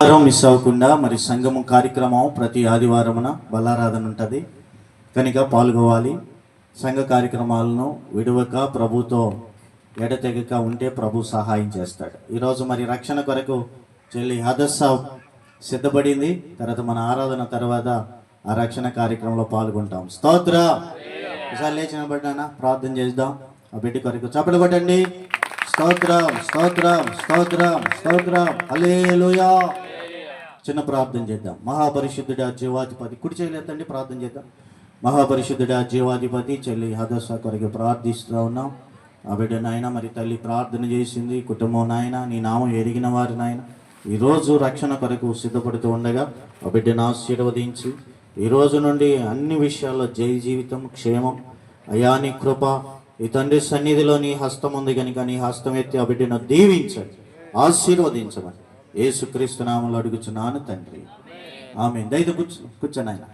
ఆదివారం మిస్ అవ్వకుండా మరి సంగమం కార్యక్రమం ప్రతి ఆదివారమున బలారాధన ఉంటుంది. కనుక పాల్గొవాలి. సంఘ కార్యక్రమాలను విడువక ప్రభుతో ఎడతెగక ఉంటే ప్రభు సహాయం చేస్తాడు. ఈరోజు మరి రక్షణ కొరకు చెల్లి హదస్స సిద్ధపడింది. తర్వాత మన ఆరాధన తర్వాత ఆ రక్షణ కార్యక్రమంలో పాల్గొంటాం. స్తోత్ర! ఒకసారి లేచిన పడ్డానా ప్రార్థన చేద్దాం. ఆ బిడ్డ కొరకు చప్పటి కొట్టండి. స్తోత్రం స్తోత్రం స్తోత్రం స్తోత్రం. హల్లెలూయా! చిన్న ప్రార్థన చేద్దాం. మహాపరిశుద్ధుడా జీవాధిపతి కుడి చేయలేదండి ప్రార్థన చేద్దాం. మహాపరిశుద్ధుడా జీవాధిపతి చెల్లి హదస కొరకు ప్రార్థిస్తూ ఉన్నాం. ఆ బిడ్డ నాయన మరి తల్లి ప్రార్థన చేసింది కుటుంబం నాయన నీ నామం ఎరిగిన వారి నాయన ఈరోజు రక్షణ కొరకు సిద్ధపడుతూ ఉండగా ఆ బిడ్డను ఆశీర్వదించి ఈ రోజు నుండి అన్ని విషయాల్లో జై జీవితం క్షేమం అయా నీ కృప ఈ తండ్రి సన్నిధిలో నీ హస్తం ఉంది కనుక నీ హస్తం ఎత్తి ఆ బిడ్డను దీవించండి ఆశీర్వదించమని. ఏసుక్రీస్తు నామంలో అడుగుచున్నాను తండ్రి. ఆమె దయతో కూర్చో కూర్చోనాయన